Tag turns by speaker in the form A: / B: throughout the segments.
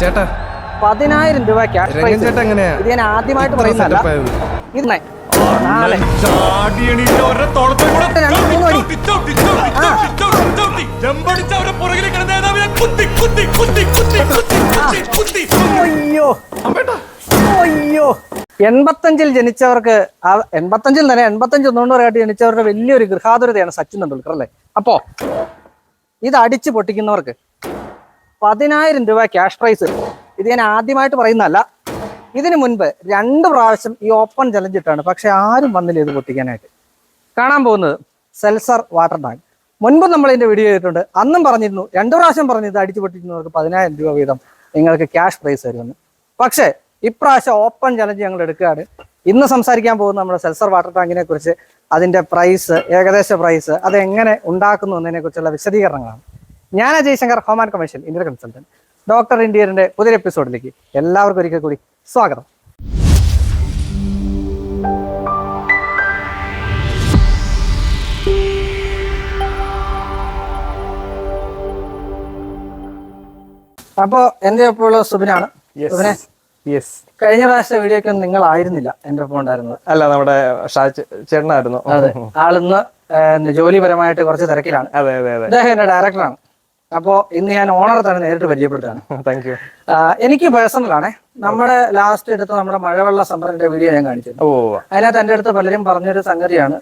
A: ചേട്ടാ
B: പതിനായിരം രൂപ ക്യാഷ് പ്രൈസ്
A: എങ്ങനെയാ?
B: ഇത് ഞാൻ ആദ്യമായിട്ട് പറയുന്നതല്ല? ഇന്നേ നാളെ. അയ്യോ. അയ്യോ. എൺപത്തഞ്ചിൽ ജനിച്ചവർക്ക് ആ എൺപത്തഞ്ചിൽ തന്നെ എൺപത്തഞ്ച് തൊണ്ണൂറായിട്ട് ജനിച്ചവരുടെ വലിയൊരു ഗൃഹാതുരതയാണ് സച്ചിൻ തെണ്ടുൽക്കർ അല്ലേ? അപ്പോ ഇത് അടിച്ചു പൊട്ടിക്കുന്നവർക്ക് പതിനായിരം രൂപ ക്യാഷ് പ്രൈസ് ഇത് ഞാൻ ആദ്യമായിട്ട് പറയുന്നതല്ല. ഇതിനു മുൻപ് രണ്ട് പ്രാവശ്യം ഈ ഓപ്പൺ ചലഞ്ച് ഇട്ടാണ്. പക്ഷെ ആരും വന്നില്ല ഇത് പൊട്ടിക്കാനായിട്ട്. കാണാൻ പോകുന്നത് സെൽസർ വാട്ടർ ടാങ്ക് മുൻപ് നമ്മൾ ഇതിന്റെ വീഡിയോ ചെയ്തിട്ടുണ്ട്. അന്നും പറഞ്ഞിരുന്നു. രണ്ടു പ്രാവശ്യം പറഞ്ഞു ഇത് അടിച്ചു പൊട്ടിക്കുന്നവർക്ക് പതിനായിരം രൂപ വീതം നിങ്ങൾക്ക് ക്യാഷ് പ്രൈസ് തരുമെന്ന്. പക്ഷേ ഇപ്രാവശ്യം ഓപ്പൺ ചലഞ്ച് ഞങ്ങൾ എടുക്കുകയാണ്. ഇന്ന് സംസാരിക്കാൻ പോകുന്ന നമ്മുടെ സെൽസർ വാട്ടർ ടാങ്കിനെ കുറിച്ച് അതിന്റെ പ്രൈസ് ഏകദേശ പ്രൈസ് അത് എങ്ങനെ ഉണ്ടാക്കുന്നു എന്നതിനെ കുറിച്ചുള്ള വിശദീകരണങ്ങളാണ്. ഞാൻ Ajay Shankar home and commercial Indian consultant doctor ഇന്ത്യറിന്റെ പുതിയ എപ്പിസോഡിലേക്ക് എല്ലാവർക്കും ഒരിക്കൽ കൂടി സ്വാഗതം. അപ്പോ എന്റെ ഒപ്പമുള്ള സുബിനാണ്. സുബിനെ
A: യെസ്
B: കഴിഞ്ഞ പ്രാവശ്യത്തെ വീഡിയോക്ക് നിങ്ങൾ ആയിരുന്നില്ല എന്റെ ഒപ്പം ഉണ്ടായിരുന്നത്.
A: അല്ല നമ്മുടെ ചേട്ടനായിരുന്നു.
B: അതെ. ആളിന്ന് ജോലിപരമായിട്ട് കുറച്ച് തിരക്കിലാണ്.
A: അതെ അതെ അതെ.
B: അദ്ദേഹം എന്റെ ഡയറക്ടറാണ് അപ്പോ ഇന്ന് ഞാൻ ഓണർ തന്നെ നേരിട്ട് പരിചയപ്പെടുത്താണ്
A: താങ്ക് യു
B: എനിക്ക് പേഴ്സണൽ ആണേ. നമ്മുടെ ലാസ്റ്റ് എടുത്ത് നമ്മുടെ മഴവെള്ള സംഭരണിന്റെ വീഡിയോ ഞാൻ കാണിച്ചിരുന്നു അതിനകത്ത് എന്റെ അടുത്ത് പലരും പറഞ്ഞൊരു സംഗതിയാണ്.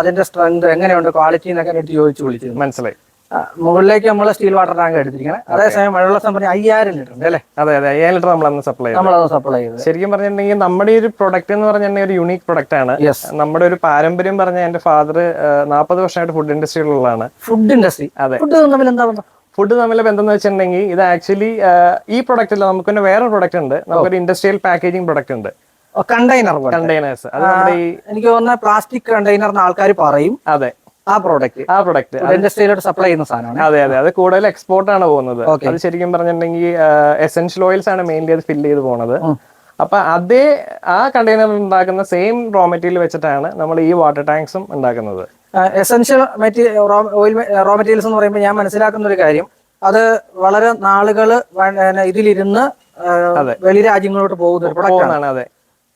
B: അതിന്റെ സ്ട്രെങ്ത് എങ്ങനെയുണ്ട് ക്വാളിറ്റി എന്നൊക്കെ എനിക്ക് ചോദിച്ചു വിളിച്ചിരുന്നു.
A: മനസ്സിലായി.
B: മുകളിലേക്ക് നമ്മൾ സ്റ്റീൽ വാട്ടർ ടാങ്ക് എടുത്തിരിക്കണം. അതേസമയം മഴവെള്ള സംഭരണി അയ്യായിരം ലിറ്റർ ഉണ്ട് അല്ലേ?
A: അതെ അതെ. അയ്യായിരം ലിറ്റർ നമ്മൾ അന്ന് സപ്ലൈ
B: നമ്മളത് സപ്ലൈ ചെയ്തു.
A: ശരിക്കും പറഞ്ഞിട്ടുണ്ടെങ്കിൽ നമ്മുടെ ഈ ഒരു പ്രൊഡക്റ്റ് എന്ന് പറഞ്ഞിട്ടുണ്ടെങ്കിൽ ഒരു യുണീക് പ്രൊഡക്റ്റ് ആണ്. നമ്മുടെ ഒരു പാരമ്പര്യം പറഞ്ഞ എന്റെ ഫാദർ നാൽപ്പത് വർഷമായിട്ട് ഫുഡ് ഇൻഡസ്ട്രിയിലുള്ളതാണ്
B: ഫുഡ് ഇൻഡസ്ട്രി
A: അതെ.
B: ഫുഡ് തമ്മിൽ എന്താ ബന്ധം?
A: ഫുഡ് തമ്മിലെ ബന്ധം എന്ന് വെച്ചിട്ടുണ്ടെങ്കിൽ ഇത് ആക്ച്വലി ഈ പ്രൊഡക്റ്റ് അല്ല നമുക്ക് തന്നെ വേറെ പ്രൊഡക്റ്റ് ഉണ്ട്. നമുക്കൊരു ഇൻഡസ്ട്രിയൽ പാക്കേജിംഗ് പ്രൊഡക്റ്റ് ഉണ്ട്.
B: കണ്ടെയ്നർ
A: കണ്ടെയ്നേഴ്സ് അത് നമ്മുടെ ഈ
B: എനിക്ക് തോന്നുന്ന പ്ലാസ്റ്റിക് കണ്ടെയ്നർ ആൾക്കാർ പറയും.
A: അതെ.
B: ആ പ്രോഡക്റ്റ്
A: ആ പ്രോഡക്റ്റ്
B: ഇൻഡസ്ട്രിയിലോട്ട് സപ്ലൈ ചെയ്യുന്ന സാധനമാണ്.
A: അതെ അതെ. അത് കൂടുതൽ എക്സ്പോർട്ട് ആണ് പോകുന്നത്. അത് ശരിക്കും പറഞ്ഞിട്ടുണ്ടെങ്കിൽ എസെൻഷ്യൽ ഓയിൽസ് ആണ് മെയിൻലി അത് ഫില്ല് ചെയ്ത് പോണത്. അപ്പൊ അതേ ആ കണ്ടെയ്നർ ഉണ്ടാക്കുന്ന സെയിം റോ മെറ്റീരിയൽ വെച്ചിട്ടാണ് നമ്മൾ ഈ വാട്ടർ ടാങ്ക്സും ഉണ്ടാക്കുന്നത്.
B: Essential material oil raw materials എന്ന് പറയുമ്പോൾ ഞാൻ മനസ്സിലാക്കുന്ന ഒരു കാര്യം. അത് വളരെ പിന്നെ ഇതിലിരുന്ന് ആ, വെളി രാജ്യങ്ങളോട്ട് പോകുന്ന ഒരു പ്രൊഡക്റ്റാണ് ആണ്.
A: അതെ.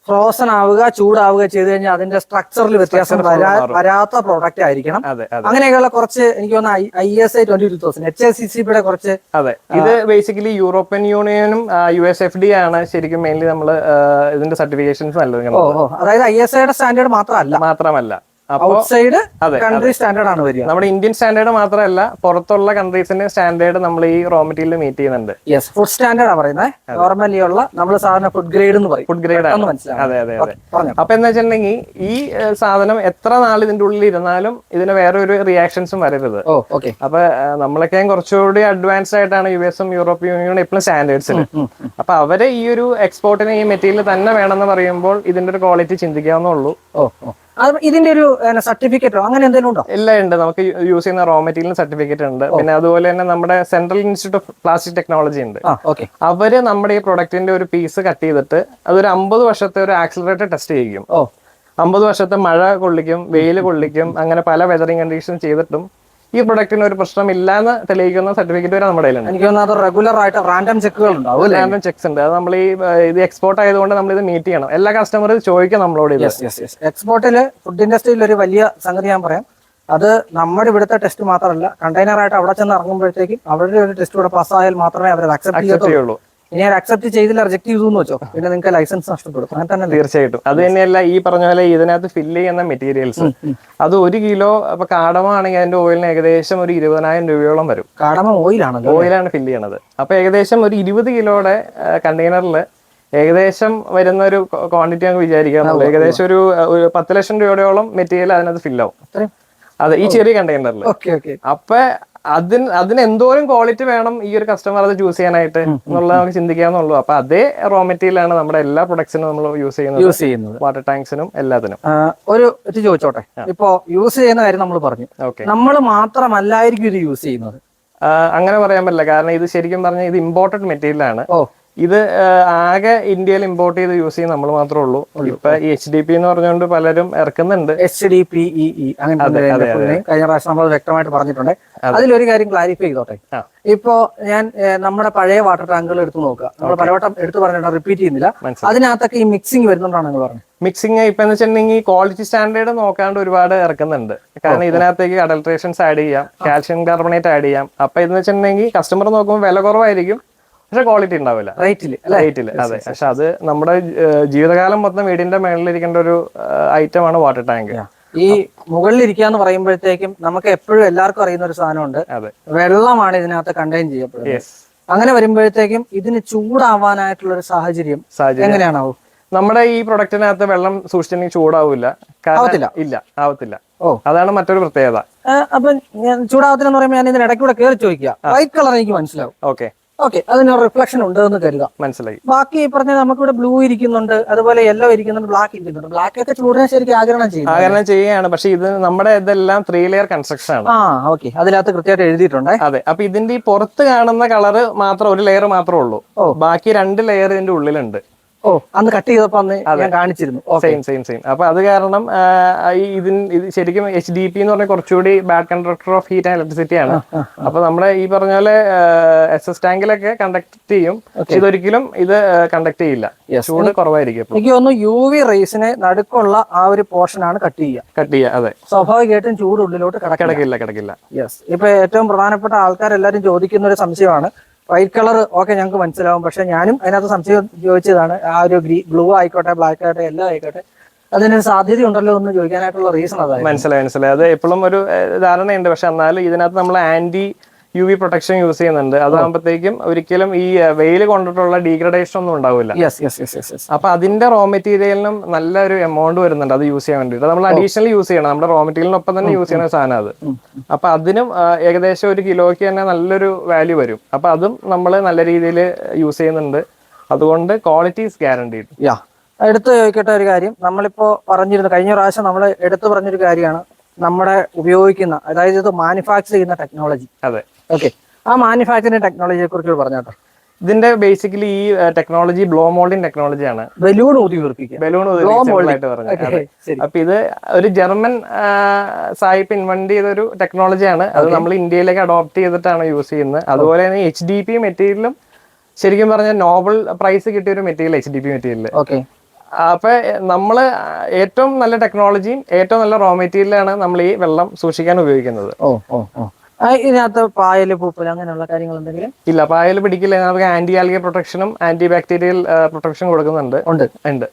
B: ഫ്രോസൺ ആവുക ചൂടാവുക ചെയ്ത് കഴിഞ്ഞാൽ അതിന്റെ സ്ട്രക്ചറിൽ വ്യത്യാസം വരാ വരാത്ത പ്രോഡക്റ്റ് ആയിരിക്കണം. അങ്ങനെയൊക്കെയുള്ള കുറച്ച് എനിക്ക് തോന്നുന്നു I S I twenty two thousand H S C C പിയുടെ കുറച്ച്
A: അതെ. ഇത് ബേസിക്കലി യൂറോപ്യൻ യൂണിയനും യു എസ് എഫ് ഡി ആണ് ശരിക്കും മെയിൻലി നമ്മൾ ഇതിന്റെ സർട്ടിഫിക്കേഷൻസ് നൽകുന്നത്
B: അതായത് ഐ എസ് ഐയുടെ സ്റ്റാൻഡേർഡ് മാത്രമല്ല.
A: മാത്രമല്ല.
B: ഔട്ട്സൈഡ് കൺട്രി സ്റ്റാൻഡേർഡ് ആണ് വരിക.
A: നമ്മുടെ ഇന്ത്യൻ സ്റ്റാൻഡേർഡ് മാത്രമല്ല പുറത്തുള്ള കൺട്രീസിന്റെ സ്റ്റാൻഡേർഡ് നമ്മൾ ഈ റോ മെറ്റീരിയൽ മീറ്റ് ചെയ്യുന്നുണ്ട്.
B: യെസ് ഫുഡ് സ്റ്റാൻഡേർഡ് ആണ് പറയുന്നത് നോർമലി ഉള്ള നമ്മൾ സാധാരണ ഫുഡ് ഗ്രേഡ് എന്ന് പറയും.
A: ഫുഡ് ഗ്രേഡ് ആണ്. അതെ അതെ അതെ. അപ്പൊ എന്താ വെച്ചിട്ടുണ്ടെങ്കിൽ ഈ സാധനം എത്ര നാൾ ഇതിന്റെ ഉള്ളിൽ ഇരുന്നാലും ഇതിന് വേറെ ഒരു റിയാക്ഷൻസും വരരുത്.
B: ഓക്കെ
A: അപ്പൊ നമ്മളൊക്കെ കുറച്ചുകൂടി അഡ്വാൻസ് ആയിട്ടാണ് യു എസും യൂറോപ്യൻ യൂണിയനും എപ്പോഴും സ്റ്റാൻഡേർഡ്സിൽ അപ്പൊ അവരെ ഈ ഒരു എക്സ്പോർട്ടിന് ഈ മെറ്റീരിയൽ തന്നെ വേണമെന്ന് പറയുമ്പോൾ ഇതിന്റെ ഒരു ക്വാളിറ്റി ചിന്തിക്കാവുന്നുള്ളൂ
B: ഓ. ഇതിന്റെ ഒരു സർട്ടിഫിക്കറ്റോ? അങ്ങനെ എന്തെങ്കിലും ഉണ്ടോ?
A: എല്ലാം ഉണ്ട്. നമുക്ക് യൂസ് ചെയ്യുന്ന റോ മെറ്റീരിയൽ സർട്ടിഫിക്കറ്റ് ഉണ്ട്. പിന്നെ അതുപോലെ തന്നെ നമ്മുടെ central institute of plastic technology ഉണ്ട്. അവർ നമ്മുടെ ഈ പ്രൊഡക്റ്റിന്റെ ഒരു പീസ് കട്ട് ചെയ്തിട്ട് അതൊരു അമ്പത് വർഷത്തെ ഒരു ആക്സിലറേറ്റർ ടെസ്റ്റ് ചെയ്യും
B: ഓ.
A: അമ്പത് വർഷത്തെ മഴ കൊള്ളിക്കും വെയിൽ കൊള്ളിക്കും അങ്ങനെ പല വെതറിങ് കണ്ടീഷൻ ചെയ്തിട്ടും ഈ പ്രൊഡക്റ്റിന് ഒരു പ്രശ്നമില്ല എന്ന് തെളിയിക്കുന്ന സർട്ടിഫിക്കറ്റ് വരെ നമ്മുടെ കയ്യിലുണ്ട്.
B: എനിക്ക് തോന്നുന്നത് റെഗുലർ ആയിട്ട് റാൻഡം ചെക്കുകൾ ഉണ്ടാവും
A: റാൻഡം ചെക്സ് ഉണ്ട്. അത് നമ്മൾ ഈ ഇത് എക്സ്പോർട്ട് ആയതുകൊണ്ട് നമ്മൾ ഇത് മീറ്റ് ചെയ്യണം. എല്ലാ കസ്റ്റമർ ചോദിക്കും നമ്മളോട് ഇത്.
B: എക്സ്പോർട്ടിൽ ഫുഡ് ഇൻഡസ്ട്രിയിൽ ഒരു വലിയ സംഗതി ഞാൻ പറയാം. അത് നമ്മുടെ ഇവിടുത്തെ ടെസ്റ്റ് മാത്രമല്ല കണ്ടെയ്നർ ആയിട്ട് അവിടെ ചെന്ന് ഇറങ്ങുമ്പോഴത്തേക്കും അവരുടെ ഒരു ടെസ്റ്റ് കൂടെ പാസ്സായാൽ മാത്രമേ അവർ അക്സെപ്റ്റ്
A: ചെയ്യുള്ളൂ.
B: ഇനി ഞാൻ അക്സെപ്റ്റ് ചെയ്തില്ല റിജക്ട് ചെയ്തു എന്ന് വെച്ചോ പിന്നെ നിങ്ങൾക്ക് ലൈസൻസ് നഷ്ടപ്പെടും. അങ്ങനെ തന്നെ
A: തീർച്ചയായിട്ടും. അത് തന്നെയല്ല ഈ പറഞ്ഞ പോലെ ഇതിനകത്ത് ഫില്ല് ചെയ്യുന്ന മെറ്റീരിയൽസ് അത് ഒരു കിലോ അപ്പൊ കാടമ ആണെങ്കിൽ അതിന്റെ ഓയിലിന് ഏകദേശം ഒരു ഇരുപതിനായിരം രൂപയോളം വരും.
B: കാടമ ഓയിലാണ്
A: ഓയിലാണ് ഫില്ല് ചെയ്യണത്. അപ്പൊ ഏകദേശം ഒരു ഇരുപത് കിലോയുടെ കണ്ടെയ്നറിൽ ഏകദേശം വരുന്ന ഒരു ക്വാണ്ടിറ്റി നമുക്ക് വിചാരിക്കാം ഏകദേശം ഒരു പത്ത് ലക്ഷം രൂപയോളം മെറ്റീരിയൽ അതിനകത്ത്
B: ഫില്ലാവും
A: അതെ ഈ ചെറിയ കണ്ടെയ്നറിൽ
B: ഓക്കെ ഓക്കെ.
A: അപ്പൊ അതിന് അതിന് എന്തോരം ക്വാളിറ്റി വേണം ഈ ഒരു കസ്റ്റമർ അത് ചൂസ് ചെയ്യാനായിട്ട് എന്നുള്ളത് നമുക്ക് ചിന്തിക്കാന്നുള്ളൂ. അപ്പൊ അതേ റോ മെറ്റീരിയൽ ആണ് നമ്മുടെ എല്ലാ പ്രൊഡക്ട്സിനും നമ്മൾ യൂസ് ചെയ്യുന്നത്.
B: യൂസ് ചെയ്യുന്നത്.
A: വാട്ടർ ടാങ്ക്സിനും എല്ലാത്തിനും.
B: ഒരു ഇത് ചോദിച്ചോട്ടെ? ഇപ്പോ യൂസ് ചെയ്യുന്ന കാര്യം നമ്മൾ പറഞ്ഞു.
A: ഓക്കെ
B: നമ്മൾ മാത്രമല്ലായിരിക്കും ഇത് യൂസ് ചെയ്യുന്നത്.
A: അങ്ങനെ പറയാൻ പറ്റില്ല. കാരണം ഇത് ശരിക്കും പറഞ്ഞാൽ ഇത് ഇമ്പോർട്ടഡ് മെറ്റീരിയൽ ആണ്.
B: ഓ.
A: ഇത് ആകെ ഇന്ത്യയിൽ ഇമ്പോർട്ട് ചെയ്ത് യൂസ് ചെയ്യുന്ന നമ്മൾ മാത്രമേ ഉള്ളൂ. ഇപ്പൊ ഈ എച്ച് ഡി പി എന്ന് പറഞ്ഞുകൊണ്ട് പലരും ഇറക്കുന്നുണ്ട്.
B: H D P E E അങ്ങനെ കഴിഞ്ഞ പ്രാവശ്യം നമ്മൾ വ്യക്തമായിട്ട് പറഞ്ഞിട്ടുണ്ട്. അതിലൊരു കാര്യം ക്ലാരിഫൈ ചെയ്തോട്ടെ. ഇപ്പോ ഞാൻ നമ്മുടെ പഴയ വാട്ടർ ടാങ്കുകൾ എടുത്തു നോക്കുക. നമ്മൾ പലവട്ടം എടുത്തു പറഞ്ഞിട്ട് റിപ്പീറ്റ് ചെയ്യുന്നില്ല. അതിനകത്തൊക്കെ ഈ മിക്സിംഗ് വരുന്നുണ്ടാണ് നിങ്ങൾ പറഞ്ഞത്
A: മിക്സിങ് ഇപ്പൊ എന്ന് വെച്ചിട്ടുണ്ടെങ്കിൽ ക്വാളിറ്റി സ്റ്റാൻഡേർഡ് നോക്കാണ്ട് ഒരുപാട് ഇറക്കുന്നുണ്ട്. കാരണം ഇതിനകത്തേക്ക് അഡൽട്രേഷൻസ് ആഡ് ചെയ്യാം കാൽഷ്യം കാർബണേറ്റ് ആഡ് ചെയ്യാം. അപ്പൊ ഇതെന്ന് വെച്ചിട്ടുണ്ടെങ്കിൽ കസ്റ്റമർ നോക്കുമ്പോൾ വില കുറവായിരിക്കും. പക്ഷെ ക്വാളിറ്റി ഉണ്ടാവില്ല.
B: റേറ്റിൽ അല്ലെ?
A: റേറ്റിൽ അതെ. പക്ഷെ അത് നമ്മുടെ ജീവിതകാലം മൊത്തം വീടിന്റെ മേളിലിരിക്കേണ്ട ഒരു ഐറ്റം ആണ് വാട്ടർ ടാങ്ക്
B: ഈ മുകളിൽ എന്ന് പറയുമ്പോഴത്തേക്കും നമുക്ക് എപ്പോഴും എല്ലാവർക്കും അറിയുന്ന ഒരു സാധനമുണ്ട്. വെള്ളമാണ് ഇതിനകത്ത് കണ്ടെയ്ൻ ചെയ്യപ്പെടുന്നത്. അങ്ങനെ വരുമ്പോഴത്തേക്കും ഇതിന് ചൂടാവാനായിട്ടുള്ള ഒരു സാഹചര്യം എങ്ങനെയാണാവും?
A: നമ്മുടെ ഈ പ്രൊഡക്റ്റിനകത്ത് വെള്ളം സൂക്ഷിച്ചിട്ടുണ്ടെങ്കിൽ ചൂടാവില്ല. ഇല്ല ആവത്തില്ല.
B: ഓ.
A: അതാണ് മറ്റൊരു പ്രത്യേകത.
B: അപ്പൊ ഞാൻ ചൂടാവത്തില്ലെന്ന് പറയുമ്പോൾ ഞാൻ ഇതിന് ഇടയ്ക്കൂടെ കയറി ചോദിക്കുക. വൈറ്റ് കളർ എനിക്ക് മനസ്സിലാവും.
A: ഓക്കെ
B: ഓക്കെ അതിന് റിഫ്ലക്ഷൻ ഉണ്ട് എന്ന് കരുതാം
A: മനസ്സിലായി.
B: ബാക്കി പറഞ്ഞ നമുക്കിവിടെ ബ്ലൂ ഇരിക്കുന്നുണ്ട് അതുപോലെ യെല്ലോ ഇരിക്കുന്നുണ്ട് ബ്ലാക്ക് ഇരിക്കുന്നുണ്ട്. ബ്ലാക്ക് ഒക്കെ ചൂടിനെ ശരിക്കും ആഗ്രഹം ചെയ്യും
A: ആകരണം ചെയ്യുകയാണ്. പക്ഷെ ഇത് നമ്മുടെ ഇതെല്ലാം ത്രീ ലെയർ കൺസ്ട്രക്ഷൻ ആണ്.
B: ആ ഓക്കെ അതിനകത്ത് കൃത്യമായിട്ട് എഴുതിയിട്ടുണ്ട്?
A: അതെ. അപ്പൊ ഇതിന്റെ ഈ പുറത്ത് കാണുന്ന കളർ മാത്രം ഒരു ലെയർ മാത്രമേ ഉള്ളൂ. ബാക്കി രണ്ട് ലെയർ ഇതിന്റെ ഉള്ളിലുണ്ട്.
B: ഓ അന്ന് കട്ട് ചെയ്തപ്പോ അന്ന് ഞാൻ കാണിച്ചിരുന്നു.
A: സെയിം സെയിം സെയിം അപ്പൊ അത് കാരണം ഈ ഇതിന് ഇത് ശരിക്കും എച്ച് ഡി പി എന്ന് പറഞ്ഞാൽ കുറച്ചുകൂടി bad conductor of heat and electricity ആണ്. അപ്പൊ നമ്മുടെ ഈ പറഞ്ഞ പോലെ എസ് എസ് ടാങ്കിലൊക്കെ കണ്ടക്ട് ചെയ്യും. ഇതൊരിക്കലും ഇത് കണ്ടക്ട് ചെയ്യില്ല. ചൂട് കുറവായിരിക്കും
B: എനിക്ക് തോന്നുന്നു യു വി റേസിനെ നടുക്കുള്ള ആ ഒരു പോർഷൻ ആണ് കട്ട് ചെയ്യുക.
A: കട്ട് ചെയ്യുക അതെ.
B: സ്വാഭാവികമായിട്ടും ചൂട് ഉള്ളിലോട്ട് കിടക്കില്ല.
A: കിടക്കില്ല കിടക്കില്ല.
B: യെസ് ഇപ്പൊ ഏറ്റവും പ്രധാനപ്പെട്ട ആൾക്കാരെല്ലാരും ചോദിക്കുന്ന ഒരു സംശയമാണ് വൈറ്റ് കളർ ഓക്കെ ഞങ്ങൾക്ക് മനസ്സിലാവും. പക്ഷെ ഞാനും അതിനകത്ത് സംശയം ചോദിച്ചതാണ്. ആ ഒരു ഗ്രീ ബ്ലൂ ആയിക്കോട്ടെ ബ്ലാക്ക് ആയിക്കോട്ടെ എല്ലാം ആയിക്കോട്ടെ അതിനൊരു സാധ്യത ഉണ്ടല്ലോ എന്ന് ചോദിക്കാനായിട്ടുള്ള റീസൺ അതാണ്
A: മനസ്സിലായി മനസ്സിലായി. അത് എപ്പോഴും ഒരു ധാരണയുണ്ട്. പക്ഷെ എന്നാലും ഇതിനകത്ത് നമ്മൾ anti U V protection use ചെയ്യുന്നുണ്ട്. അതാകുമ്പോഴത്തേക്കും ഒരിക്കലും ഈ വെയിൽ കൊണ്ടിട്ടുള്ള ഡീഗ്രഡേഷൻ ഒന്നും ഉണ്ടാവില്ല. അപ്പൊ അതിന്റെ റോ മെറ്റീരിയലിനും നല്ലൊരു എമൗണ്ട് വരുന്നുണ്ട് അത് യൂസ് ചെയ്യാൻ വേണ്ടി നമ്മൾ അഡീഷണൽ യൂസ് ചെയ്യണം. നമ്മുടെ റോ മെറ്റീരിയലിനൊപ്പം തന്നെ യൂസ് ചെയ്യുന്ന സാധനം അത്. അപ്പൊ അതിനും ഏകദേശം ഒരു കിലോയ്ക്ക് തന്നെ നല്ലൊരു വാല്യൂ വരും. അപ്പൊ അതും നമ്മൾ നല്ല രീതിയിൽ യൂസ് ചെയ്യുന്നുണ്ട്. അതുകൊണ്ട് ക്വാളിറ്റി ഗ്യാരണ്ടി ഗ്യാരണ്ടീഡ്
B: എടുത്ത് ചോദിക്കട്ടെ ഒരു കാര്യം. നമ്മളിപ്പോ പറഞ്ഞിരുന്നു കഴിഞ്ഞ പ്രാവശ്യം നമ്മൾ എടുത്തു പറഞ്ഞൊരു കാര്യമാണ്. നമ്മുടെ ഉപയോഗിക്കുന്ന അതായത് ഇത് മാനുഫാക്ചർ ചെയ്യുന്ന ടെക്നോളജി
A: അതെ.
B: ഓക്കെ ആ മാനുഫാക്ചറിങ് ടെക്നോളജിയെ കുറിച്ച് പറഞ്ഞോട്ടെ
A: ഇതിന്റെ ബേസിക്കലി ഈ ടെക്നോളജി ബ്ലോ മോൾഡിംഗ് ടെക്നോളജിയാണ്
B: ബലൂൺ ഊതി
A: ബലൂൺ. ആയിട്ട് പറഞ്ഞു അപ്പൊ ഇത് ഒരു ജർമ്മൻ സായിപ്പ് ഇൻവെന്റ് ചെയ്ത ഒരു ടെക്നോളജിയാണ് അത് നമ്മൾ ഇന്ത്യയിലേക്ക് അഡോപ്റ്റ് ചെയ്തിട്ടാണ് യൂസ് ചെയ്യുന്നത്. അതുപോലെ തന്നെ എച്ച് ഡി പി മെറ്റീരിയലും ശരിക്കും പറഞ്ഞാൽ നോബൽ പ്രൈസ് കിട്ടിയ ഒരു material H D P material
B: okay
A: അപ്പൊ നമ്മൾ ഏറ്റവും നല്ല ടെക്നോളജിയും ഏറ്റവും നല്ല റോ മെറ്റീരിയലാണ് നമ്മൾ ഈ വെള്ളം സൂക്ഷിക്കാൻ ഉപയോഗിക്കുന്നത്.
B: ഓ ഓ. ഇതിനകത്ത് പായൽ പൂപ്പൽ അങ്ങനെയുള്ള കാര്യങ്ങൾ എന്തെങ്കിലും
A: ഇല്ല പായൽ പിടിക്കില്ല. നമുക്ക് ആന്റി ആൽഗെ പ്രൊട്ടക്ഷനും ആന്റി ബാക്ടീരിയൽ പ്രൊട്ടക്ഷൻ കൊടുക്കുന്നുണ്ട്.
B: ഉണ്ട്.
A: ഉണ്ട്.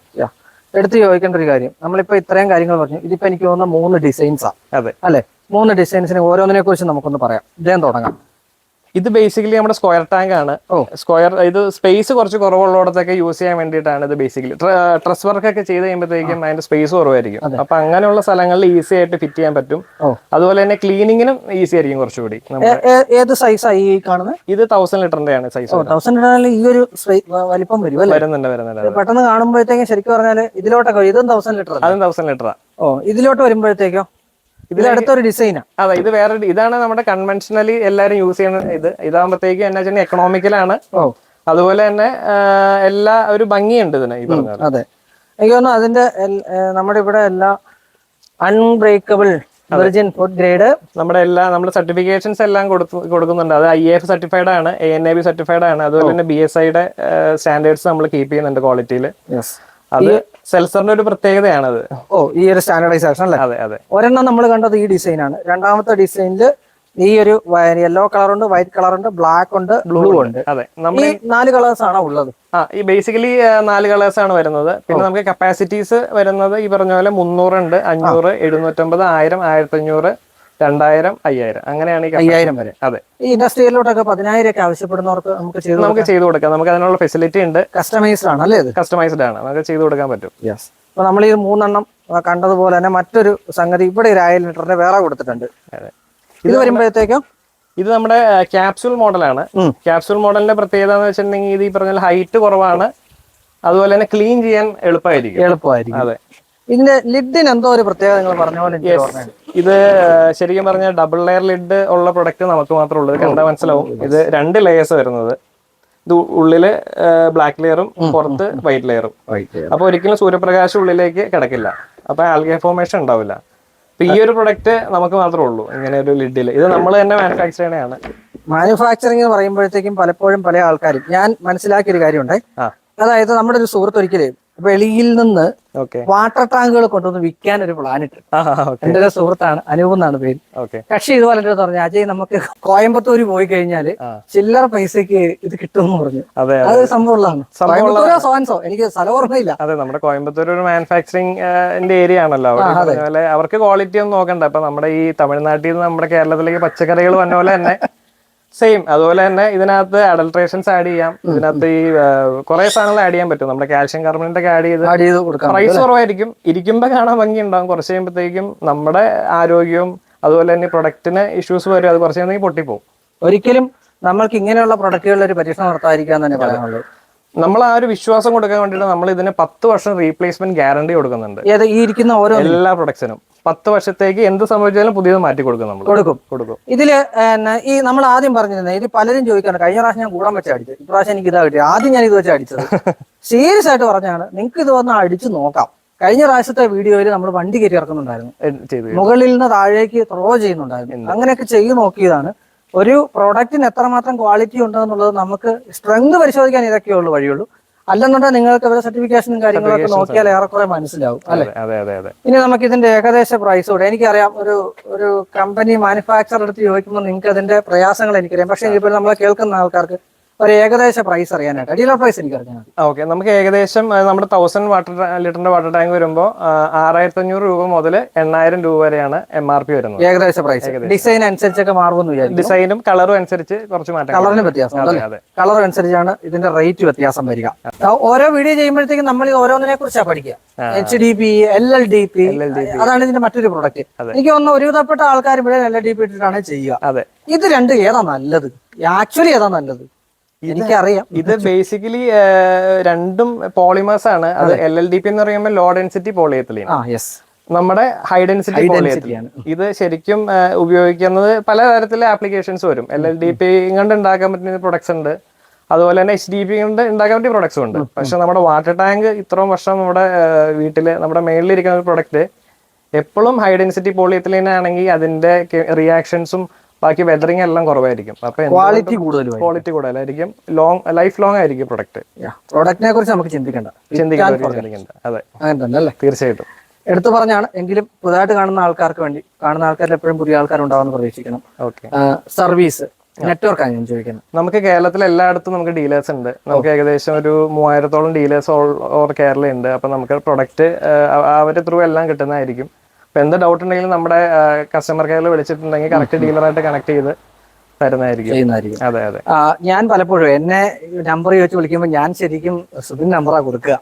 B: എടുത്ത് ചോദിക്കേണ്ട ഒരു കാര്യം. നമ്മളിപ്പോ ഇത്രയും കാര്യങ്ങൾ പറഞ്ഞു. ഇതിപ്പോ എനിക്ക് തോന്നുന്ന മൂന്ന് ഡിസൈൻസാ.
A: അതെ.
B: അല്ലെ? മൂന്ന് ഡിസൈൻസിന് ഓരോന്നിനെ കുറിച്ച് നമുക്കൊന്ന് പറയാം. ഇദ്ദേഹം തുടങ്ങാം.
A: ഇത് ബേസിക്കലി നമ്മുടെ സ്ക്വയർ ടാങ്ക് ആണ്.
B: ഓ.
A: സ്ക്വയർ ഇത് സ്പേസ് കുറച്ച് കുറവുള്ളിടത്തൊക്കെ യൂസ് ചെയ്യാൻ വേണ്ടിയിട്ടാണ് ഇത് ബേസിക്കലി ട്രസ് വർക്ക് ഒക്കെ ചെയ്ത് കഴിയുമ്പോഴത്തേക്കും അതിന്റെ സ്പേസ് കുറവായിരിക്കും. അപ്പൊ അങ്ങനെയുള്ള സ്ഥലങ്ങളിൽ ഈസി ആയിട്ട് ഫിറ്റ് ചെയ്യാൻ പറ്റും. അതുപോലെ തന്നെ ക്ലീനിങ്ങിനും ഈസി ആയിരിക്കും കുറച്ചുകൂടി.
B: ഏത് സൈസ് ആയി കാണുന്നത്
A: ഇത് തൗസൻഡ് ലിറ്ററിന്റെ ആണ് സൈസ്
B: തൗസൻഡ് ലിറ്ററിൽ ഈ ഒരു വലിപ്പം വരും
A: വരുന്നുണ്ട് വരുന്നുണ്ട്.
B: പെട്ടെന്ന് കാണുമ്പോഴത്തേക്കും ശരിക്കും പറഞ്ഞാൽ ഇതിലോട്ടൊക്കെ. ഇതും തൗസൻഡ് ലിറ്റർ
A: അതും തൗസൻഡ് ലിറ്ററാ.
B: ഓ ഇതിലോട്ട് വരുമ്പോഴത്തേക്കോ? ഇതിൽ അടുത്തൊരു ഡിസൈനാണ്
A: അതെ ഇത് വേറെ ഇതാണ് നമ്മുടെ കൺവെൻഷനലി എല്ലാരും യൂസ് ചെയ്യുന്ന ഇത്. ഇതാകുമ്പോഴത്തേക്കും എന്നാ വെച്ചാൽ എക്കണോമിക്കലാണ്
B: ഓ.
A: അതുപോലെ തന്നെ എല്ലാ ഒരു ഭംഗിയുണ്ട് ഇതിന് ഈ പറഞ്ഞ
B: അതെ. എനിക്ക് തോന്നുന്നു അതിന്റെ നമ്മുടെ ഇവിടെ എല്ലാ അൺബ്രേക്കബിൾ വെർജിൻ ഫുഡ് ഗ്രേഡ്
A: നമ്മുടെ എല്ലാ നമ്മുടെ സർട്ടിഫിക്കേഷൻസ് എല്ലാം കൊടുക്കുന്നുണ്ട്. അത് ഐ എഫ് സർട്ടിഫൈഡ് ആണ് A N A B certified ആണ്. അതുപോലെ തന്നെ ബി എസ് ഐയുടെ സ്റ്റാൻഡേർഡ്സ് നമ്മൾ കീപ്പ് ചെയ്യുന്നുണ്ട് ക്വാളിറ്റിയിൽ അത് സെൽസറിന്റെ ഒരു പ്രത്യേകതയാണത്.
B: ഓ ഈ ഒരു സ്റ്റാൻഡർഡൈസേഷൻ അല്ലേ?
A: അതെ അതെ.
B: ഒരെണ്ണം നമ്മൾ കണ്ടത് ഈ ഡിസൈൻ ആണ്. രണ്ടാമത്തെ ഡിസൈനിൽ ഈ ഒരു യെല്ലോ കളർ ഉണ്ട് വൈറ്റ് കളർ ഉണ്ട് ബ്ലാക്ക് ഉണ്ട് ബ്ലൂ ഉണ്ട്.
A: അതെ നമ്മൾ
B: ഈ നാല് കളേഴ്സ് ആണോ ഉള്ളത്?
A: ആ ഈ ബേസിക്കലി നാല് കളേഴ്സ് ആണ് വരുന്നത്. പിന്നെ നമുക്ക് കപ്പാസിറ്റീസ് വരുന്നത് ഈ പറഞ്ഞ പോലെ മുന്നൂറുണ്ട് അഞ്ഞൂറ് എഴുന്നൂറ്റമ്പത് ആയിരം ആയിരത്തി അഞ്ഞൂറ് രണ്ടായിരം അയ്യായിരം. അങ്ങനെയാണ്.
B: അയ്യായിരം വരെ.
A: അതെ.
B: ഈ ഇൻഡസ്ട്രിയിലോട്ടൊക്കെ പതിനായിരം ഒക്കെ ആവശ്യപ്പെടുന്നവർക്ക് നമുക്ക് ചെയ്തു
A: നമുക്ക് ചെയ്തു കൊടുക്കാം. നമുക്ക് അതിനുള്ള ഫെസിലിറ്റി ഉണ്ട്.
B: കസ്റ്റമൈസ്ഡ് ആണ് അല്ലേ
A: കസ്റ്റമൈസ്ഡ് ആണ്. നമുക്ക് ചെയ്തു കൊടുക്കാൻ പറ്റും.
B: യെസ് അപ്പൊ നമ്മൾ ഈ മൂന്നെണ്ണം കണ്ടതുപോലെ തന്നെ മറ്റൊരു സംഗതി ഇവിടെ ഒരു ആയിരം ലിറ്ററിന്റെ വേറെ കൊടുത്തിട്ടുണ്ട്.
A: അതെ.
B: ഇത് വരുമ്പോഴത്തേക്കും?
A: ഇത് നമ്മുടെ ക്യാപ്സൂൾ മോഡലാണ്. ക്യാപ്സൂൾ മോഡലിന്റെ പ്രത്യേകത എന്ന് വെച്ചിട്ടുണ്ടെങ്കിൽ ഇത് ഈ പറഞ്ഞ ഹൈറ്റ് കുറവാണ്. അതുപോലെ തന്നെ ക്ലീൻ ചെയ്യാൻ എളുപ്പമായിരിക്കും.
B: എളുപ്പമായിരിക്കും.
A: അതെ.
B: ഇതിന്റെ ലിഡിന് എന്തോ ഒരു പ്രത്യേകത നിങ്ങൾ പറഞ്ഞ പോലെ
A: ഇത് ശരിക്കും പറഞ്ഞാൽ ഡബിൾ ലെയർ ലിഡ് ഉള്ള പ്രൊഡക്റ്റ് നമുക്ക് മാത്രമേ ഉള്ളൂ. കണ്ടാ കണ്ടാൽ മനസ്സിലാവും. ഇത് രണ്ട് ലെയേഴ്സ് വരുന്നത്. ഇത് ഉള്ളിൽ ബ്ലാക്ക് ലെയറും പുറത്ത് വൈറ്റ് ലെയറും അപ്പൊ ഒരിക്കലും സൂര്യപ്രകാശം ഉള്ളിലേക്ക് കിടക്കില്ല. അപ്പൊ ആൽഗേ ഫോർമേഷൻ ഉണ്ടാവില്ല. അപ്പൊ ഈ ഒരു പ്രൊഡക്റ്റ് നമുക്ക് മാത്രമേ ഉള്ളൂ ഇങ്ങനെ ഒരു ലിഡിൽ ഇത് നമ്മൾ തന്നെ മാനുഫാക്ചർ ചെയ്യണതാണ്.
B: മാനുഫാക്ചറിങ് എന്ന് പറയുമ്പോഴത്തേക്കും പലപ്പോഴും പല ആൾക്കാരും ഞാൻ മനസ്സിലാക്കിയ ഒരു കാര്യമുണ്ട് അതായത് നമ്മുടെ ഒരു സുഹൃത്ത് ഒരിക്കലേ വെളിയിൽ നിന്ന് വാട്ടർ ടാങ്കുകൾ കൊണ്ടുവന്ന് വിൽക്കാൻ ഒരു പ്ലാൻ ഇട്ടു. എന്റെ ഒരു സുഹൃത്താണ് അനൂപ് എന്നാണ് പേര്. കക്ഷി ഇതുപോലെ എന്റെ പറഞ്ഞു അജയ് നമുക്ക് കോയമ്പത്തൂർ പോയി
A: കഴിഞ്ഞാൽ.
B: ചില്ലറ പൈസക്ക് ഇത് കിട്ടുമെന്ന് പറഞ്ഞു.
A: അതെ
B: അത്. സംഭവമുള്ളതാണ്
A: സംഭവമുള്ള-
B: കോയമ്പത്തൂരോ സോൻസോ? എനിക്ക് സ്ഥലം ഓർമ്മയില്ല.
A: അതെ നമ്മുടെ കോയമ്പത്തൂർ ഒരു മാനുഫാക്ചറിംഗ് ഏരിയ ആണല്ലോ. അവർക്ക് ക്വാളിറ്റി ഒന്നും നോക്കണ്ട. അപ്പൊ നമ്മുടെ ഈ തമിഴ്നാട്ടിൽ നിന്ന് നമ്മുടെ കേരളത്തിലേക്ക് പച്ചക്കറികൾ വന്ന പോലെ തന്നെ സെയിം അതുപോലെ തന്നെ ഇതിനകത്ത് അഡൽട്രേഷൻസ് ആഡ് ചെയ്യാം. ഇതിനകത്ത് ഈ കുറെ സാധനങ്ങൾ ആഡ് ചെയ്യാൻ പറ്റും. നമ്മുടെ കാൽഷ്യം കാർബണേറ്റ് ഒക്കെ ആഡ് ചെയ്ത്
B: ആഡ് ചെയ്ത് കൊടുക്കാം.
A: പ്രൈസ് കുറവായിരിക്കും. ഇരിക്കുമ്പോ കാണാൻ ഭംഗി ഉണ്ടാവും കുറച്ച് കഴിയുമ്പോഴത്തേക്കും നമ്മുടെ ആരോഗ്യവും അതുപോലെ തന്നെ പ്രൊഡക്റ്റിന് ഇഷ്യൂസ് വരും. അത് കുറച്ച് കഴിയുമ്പോൾ പൊട്ടിപ്പോകും
B: ഒരിക്കലും നമ്മൾക്ക് ഇങ്ങനെയുള്ള പ്രൊഡക്റ്റുകളിൽ ഒരു പരീക്ഷണം നടത്താതിരിക്കാൻ തന്നെ പറയാനുള്ളൂ.
A: നമ്മൾ ആ ഒരു വിശ്വാസം കൊടുക്കാൻ വേണ്ടിയിട്ട് നമ്മൾ ഇതിന് പത്ത് വർഷം റീപ്ലേസ്മെന്റ് ഗ്യാരണ്ടി കൊടുക്കുന്നുണ്ട്.
B: ഈ ഇരിക്കുന്ന ഓരോ
A: എല്ലാ പ്രൊഡക്ട്സിനും പത്ത് വർഷത്തേക്ക് എന്ത് സംഭവിച്ചാലും പുതിയത് മാറ്റി കൊടുക്കും നമ്മൾ
B: കൊടുക്കും.
A: കൊടുക്കും.
B: ഇതിൽ ഈ നമ്മൾ ആദ്യം പറഞ്ഞിരുന്നത് ഇത് പലരും ചോദിക്കാണ് കഴിഞ്ഞ പ്രാവശ്യം ഞാൻ കൂടാൻ വെച്ച് അടിച്ചത് ഇപ്രാവശ്യം എനിക്ക് ഇതാ കിട്ടിയത് ആദ്യം ഞാൻ ഇത് വെച്ച് അടിച്ചത്. സീരിയസ് ആയിട്ട് പറഞ്ഞാണ് നിങ്ങൾക്ക് ഇത് വന്ന് അടിച്ചു നോക്കാം. കഴിഞ്ഞ പ്രാവശ്യത്തെ വീഡിയോയിൽ നമ്മൾ വണ്ടി കയറ്റി ഇറക്കുന്നുണ്ടായിരുന്നു. മുകളിൽ നിന്ന് താഴേക്ക് ത്രോ ചെയ്യുന്നുണ്ടായിരുന്നു. അങ്ങനെയൊക്കെ ചെയ്ത് നോക്കിയതാണ്. ഒരു പ്രോഡക്റ്റിന് എത്രമാത്രം ക്വാളിറ്റി ഉണ്ടെന്നുള്ളത് നമുക്ക് സ്ട്രെങ്ത് പരിശോധിക്കാൻ ഇതൊക്കെയുള്ളൂ വഴിയുള്ളൂ. അല്ലെന്നുണ്ടെങ്കിൽ നിങ്ങൾക്ക് ഇവരുടെ സർട്ടിഫിക്കേഷനും കാര്യങ്ങളൊക്കെ നോക്കിയാൽ ഏറെക്കുറെ മനസ്സിലാവും അല്ലെ? ഇനി നമുക്ക് ഇതിന്റെ ഏകദേശ പ്രൈസ് കൂടെ. എനിക്കറിയാം ഒരു ഒരു കമ്പനി മാനുഫാക്ചർ എടുത്ത് ചോദിക്കുമ്പോൾ നിങ്ങൾക്ക് അതിന്റെ പ്രയാസങ്ങൾ എനിക്കറിയാം. പക്ഷെ ഇപ്പോൾ നമ്മളെ കേൾക്കുന്ന ആൾക്കാർക്ക് ഒരു ഏകദേശ പ്രൈസ് അറിയാനായിട്ട്. ഡീലർ പ്രൈസ് എനിക്ക് അറിഞ്ഞാൽ മതി.
A: ഓക്കെ നമുക്ക് ഏകദേശം നമ്മുടെ തൗസൻഡ് വാട്ടർ ലിറ്ററിന്റെ വാട്ടർ ടാങ്ക് വരുമ്പോൾ ആറായിരത്തി അഞ്ഞൂറ് രൂപ മുതൽ എണ്ണായിരം രൂപ വരെയാണ് എം ആർ പി വരുന്നത്.
B: ഏകദേശ പ്രൈസ് ഡിസൈൻ അനുസരിച്ചൊക്കെ മാറുമെന്ന് വിചാരിക്കും
A: ഡിസൈനും കളറും അനുസരിച്ച് കുറച്ച് മാറ്റം
B: കളറിന് വ്യത്യാസം. കളർ അനുസരിച്ചാണ് ഇതിന്റെ റേറ്റ് വ്യത്യാസം വരിക. ഓരോ വീഡിയോ ചെയ്യുമ്പോഴത്തേക്കും നമ്മൾ ഓരോന്നിനെ കുറിച്ചാണ് പഠിക്കുക. H D P L L D P അതാണ് ഇതിന്റെ മറ്റൊരു പ്രൊഡക്റ്റ് എനിക്ക് തോന്നുന്നു ഒരുവിധപ്പെട്ട ആൾക്കാർ ഇവിടെ എൽ എൽ ഡി പി ഇട്ടിട്ടാണ് ചെയ്യുക.
A: അതെ.
B: ഇത് രണ്ട് ഏതാ നല്ലത്? ആക്ച്വലി ഏതാ നല്ലത്? എനിക്കറിയാം.
A: ഇത് ബേസിക്കലി രണ്ടും പോളിമേഴ്സ് ആണ്. അത് എൽ എൽ ഡി പി എന്ന് പറയുമ്പോൾ ലോ ഡെൻസിറ്റി പോളിയെത്തിലീൻ
B: യെസ്
A: നമ്മുടെ ഹൈ ഡെൻസിറ്റി പോളിയെത്തിലീൻ ഇത് ശരിക്കും ഉപയോഗിക്കുന്നത് പല തരത്തിലെ ആപ്ലിക്കേഷൻസ് വരും. എൽ എൽ ഡി പി കൊണ്ട് ഉണ്ടാക്കാൻ പറ്റുന്ന പ്രൊഡക്ട്സ് ഉണ്ട്. അതുപോലെ തന്നെ എച്ച് ഡി പി കൊണ്ട് ഉണ്ടാക്കാൻ പറ്റിയ പ്രൊഡക്ട്സും ഉണ്ട്. പക്ഷെ നമ്മുടെ വാട്ടർ ടാങ്ക് ഇത്രയും വർഷം നമ്മുടെ വീട്ടിൽ നമ്മുടെ മേളിലിരിക്കുന്ന ഒരു പ്രൊഡക്റ്റ് എപ്പോഴും ഹൈ ഡെൻസിറ്റി പോളിയെത്തിലീൻ ആണെങ്കിൽ അതിന്റെ റിയാക്ഷൻസും ബാക്കി വെതറിങ് എല്ലാം കുറവായിരിക്കും. അപ്പൊ
B: ക്വാളിറ്റി കൂടുതൽ
A: ക്വാളിറ്റി കൂടുതലായിരിക്കും. ലോങ് ലൈഫ് ലോങ് ആയിരിക്കും പ്രൊഡക്റ്റ്
B: പ്രൊഡക്റ്റിനെ കുറിച്ച് നമുക്ക് ചിന്തിക്കണ്ട.
A: ചിന്തിക്കാൻ ചിന്തിക്കണ്ട അതെ.
B: അങ്ങനെ തന്നെ അല്ലേ?
A: തീർച്ചയായിട്ടും.
B: എടുത്തു പറഞ്ഞാണ് എങ്കിലും പുതുതായിട്ട് കാണുന്ന ആൾക്കാർക്ക് വേണ്ടി കാണുന്ന ആൾക്കാരിൽ എപ്പോഴും പുതിയ ആൾക്കാർ ഉണ്ടാവുമെന്ന് പ്രതീക്ഷിക്കണം
A: ഓക്കെ
B: സർവീസ് നെറ്റ്വർക്കാണ് ഞാൻ ചോദിക്കുന്നത്.
A: നമുക്ക് കേരളത്തിൽ എല്ലായിടത്തും നമുക്ക് ഡീലേഴ്സ് ഉണ്ട്. നമുക്ക് ഏകദേശം ഒരു മൂവായിരത്തോളം ഡീലേഴ്സ് ഓൾ കേരള ഉണ്ട്. അപ്പൊ നമുക്ക് പ്രൊഡക്റ്റ് അവരെ ത്രൂ എല്ലാം കിട്ടുന്നതായിരിക്കും. അപ്പൊ എന്ത് ഡൗട്ട് ഉണ്ടെങ്കിലും നമ്മുടെ കസ്റ്റമർ കെയറിൽ വിളിച്ചിട്ടുണ്ടെങ്കിൽ കറക്റ്റ് ഡീലറായിട്ട് കണക്ട് ചെയ്ത് തരുന്നതായിരിക്കും. അതെ അതെ.
B: ഞാൻ പലപ്പോഴും എന്നെ നമ്പർ ചോദിച്ചു വിളിക്കുമ്പോൾ ഞാൻ ശരിക്കും സുബിൻ നമ്പറാ കൊടുക്കുക.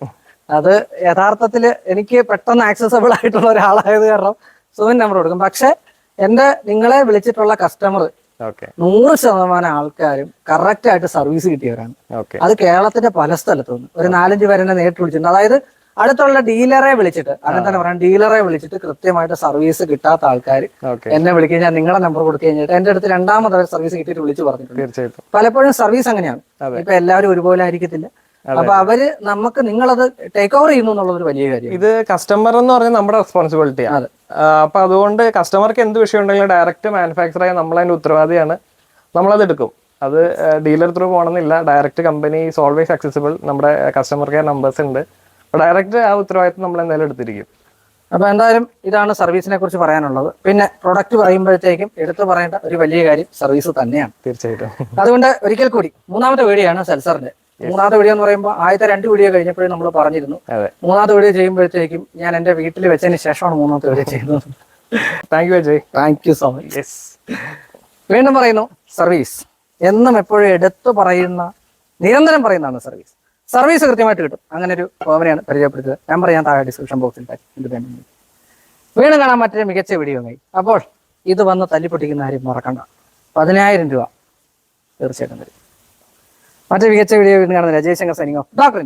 B: അത് യഥാർത്ഥത്തിൽ എനിക്ക് പെട്ടെന്ന് ആക്സസബിൾ ആയിട്ടുള്ള ഒരാളായത് കാരണം സുബിൻ നമ്പർ കൊടുക്കും. പക്ഷെ എന്റെ നിങ്ങളെ വിളിച്ചിട്ടുള്ള കസ്റ്റമർ നൂറ് ശതമാനം ആൾക്കാരും കറക്റ്റ് ആയിട്ട് സർവീസ് കിട്ടിയവരാണ്. അത് കേരളത്തിന്റെ പല സ്ഥലത്തുനിന്ന്. ഒരു നാലഞ്ച് പേരെന്നെ നേരിട്ട് വിളിച്ചിട്ടുണ്ട്. അതായത് അടുത്തുള്ള ഡീലറെ വിളിച്ചിട്ട് അങ്ങനെ തന്നെ പറയാം ഡീലറെ വിളിച്ചിട്ട് കൃത്യമായിട്ട് സർവീസ് കിട്ടാത്ത ആൾക്കാർ എന്നെ വിളിക്കുക ഞാൻ നിങ്ങളുടെ നമ്പർ കൊടുത്തു കഴിഞ്ഞിട്ട് എന്റെ അടുത്ത് രണ്ടാമത് സർവീസ് കിട്ടിയിട്ട് വിളിച്ച് പറഞ്ഞിട്ടുണ്ട്. പലപ്പോഴും സർവീസ് അങ്ങനെയാണ്. ഇപ്പൊ എല്ലാവരും ഒരുപോലെ ആയിരിക്കത്തില്ല. അപ്പൊ അവർ നമുക്ക് നിങ്ങളത് ടേക്ക് ഓവർ ചെയ്യുന്നു എന്നുള്ളത് ഒരു വലിയ കാര്യം
A: ഇത് കസ്റ്റമർ എന്ന് പറഞ്ഞാൽ നമ്മുടെ റെസ്പോൺസിബിലിറ്റി
B: ആണ്.
A: അപ്പൊ അതുകൊണ്ട് കസ്റ്റമർക്ക് എന്ത് വിഷയം ഉണ്ടെങ്കിലും ഡയറക്റ്റ് മാനുഫാക്ചർ ആയ നമ്മളതിന്റെ ഉത്തരവാദിയാണ്. നമ്മളത് എടുക്കും. അത് ഡീലർ ത്രൂ പോകണമെന്നില്ല. ഡയറക്റ്റ് കമ്പനി ഓൾവേസ് അക്സസിബിൾ നമ്മുടെ കസ്റ്റമർ കെയർ നമ്പേഴ്സ് ഉണ്ട്. ഡയറക്റ്റ് ആ ഉത്തരവാദിത്വം നമ്മൾ എന്തായാലും എടുത്തിരിക്കും.
B: അപ്പൊ എന്തായാലും ഇതാണ് സർവീസിനെ കുറിച്ച് പറയാനുള്ളത്. പിന്നെ പ്രൊഡക്റ്റ് പറയുമ്പോഴത്തേക്കും എടുത്തു പറയേണ്ട ഒരു വലിയ കാര്യം സർവീസ് തന്നെയാണ്.
A: തീർച്ചയായിട്ടും.
B: അതുകൊണ്ട് ഒരിക്കൽ കൂടി മൂന്നാമത്തെ വീഡിയോ ആണ് സെൽസറിന്റെ. മൂന്നാമത്തെ വീഡിയോ എന്ന് പറയുമ്പോൾ ആദ്യത്തെ രണ്ട് വീഡിയോ കഴിഞ്ഞപ്പോഴും നമ്മൾ പറഞ്ഞിരുന്നു. മൂന്നാമത്തെ വീഡിയോ ചെയ്യുമ്പോഴത്തേക്കും ഞാൻ എന്റെ വീട്ടിൽ വെച്ചതിന് ശേഷമാണ് മൂന്നാമത്തെ വീഡിയോ ചെയ്യുന്നത്.
A: Thank you Ajay
B: thank you so much
A: yes
B: വീണ്ടും പറയുന്നു സർവീസ് എന്നും എപ്പോഴും എടുത്തു പറയുന്ന നിരന്തരം പറയുന്നതാണ് സർവീസ് സർവീസ് കൃത്യമായിട്ട് കിട്ടും. അങ്ങനെ ഒരു ഓവനെയാണ് പരിചയപ്പെടുത്തുന്നത് നമ്പർ ഞാൻ താഴെ ഡിസ്ക്രിപ്ഷൻ ബോക്സിൽ വീണ്ടും കാണാൻ മറ്റൊരു മികച്ച വീഡിയോ അപ്പോൾ ഇത് വന്ന് തല്ലിപ്പൊട്ടിക്കുന്ന ആരും മറക്കണ്ട പതിനായിരം രൂപ തീർച്ചയായിട്ടും തരും. മറ്റൊരു മികച്ച വീഡിയോ വീണ്ടും കാണുന്നില്ല ജയശങ്കർ സൈനിങ് ഓഫ് ഡോക്ടർ